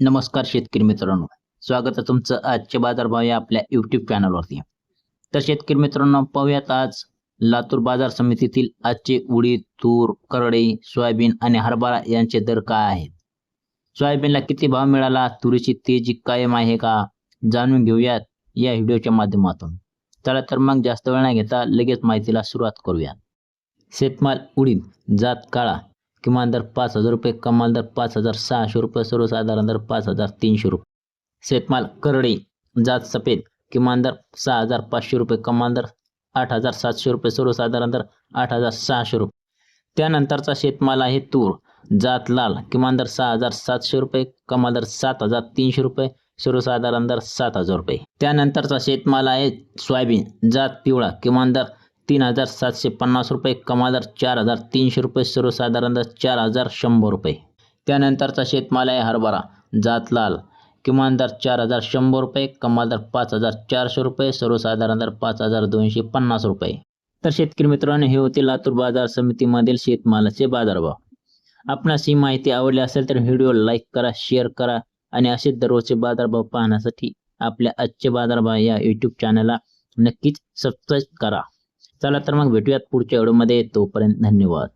नमस्कार शेतकरी मित्रांनो. स्वागत आहे तुमचं आजचे बाजारभाव या आपल्या यूट्यूब चॅनलवरती तर शेतकरी मित्रांनो पाहूयात आज लातूर बाजार समितीतील आजचे उडीद तूर करडई सोयाबीन आणि हरभरा यांचे दर काय आहेत? सोयाबीनला किती भाव मिळाला? तुरीची तेजी कायम आहे का? जाणून घेऊयात या व्हिडिओच्या माध्यमातून. चला तर मग जास्त वेळ नाही घेता लगेच माहितीला सुरुवात करूया शेतमाल उडीद जात काळा किमान दर पाच हजार रुपये कमाल दर पाच हजार सहाशे रुपये सर्वसाधारण दर पाच हजार तीनशे रुपये. शेतमाल करडी जात सफेद किमान दर सहा हजार पाचशे रुपये कमाल दर आठ हजार सातशे रुपये सर्वसाधारण दर आठ हजार सहाशे रुपये. त्यानंतरचा शेतमाल आहे तूर जात लाल किमान दर सहा हजार सातशे रुपये कमाल दर सात हजार तीनशे रुपये सर्वसाधारण दर सात हजार रुपये. त्यानंतरचा शेतमाल आहे सोयाबीन जात पिवळा किमान दर तीन हजार सातशे पन्नास रुपये कमादर चार हजार तीनशे रुपये सर्वसाधारणतः चार हजार शंभर रुपये. त्यानंतरचा शेतमाल आहे हरभरा जात लाल किमान दर चार हजार शंभर रुपये कमाल दर पाच हजार चारशे रुपये सर्वसाधारण दर पाच हजार दोनशे पन्नास रुपये. तर शेतकरी मित्रांनो हे होते लातूर बाजार समितीमधील शेतमालाचे बाजारभाव. आपणास ही माहिती आवडली असेल तर व्हिडिओ लाईक करा शेअर करा आणि असे दररोजचे बाजारभाव पाहण्यासाठी आपल्या आजचे बाजारभाव या यूट्यूब चॅनलला नक्कीच सबस्क्राईब करा. चला तर मग भेटूयात पुढच्या व्हिडिओमध्ये तोपर्यंत धन्यवाद.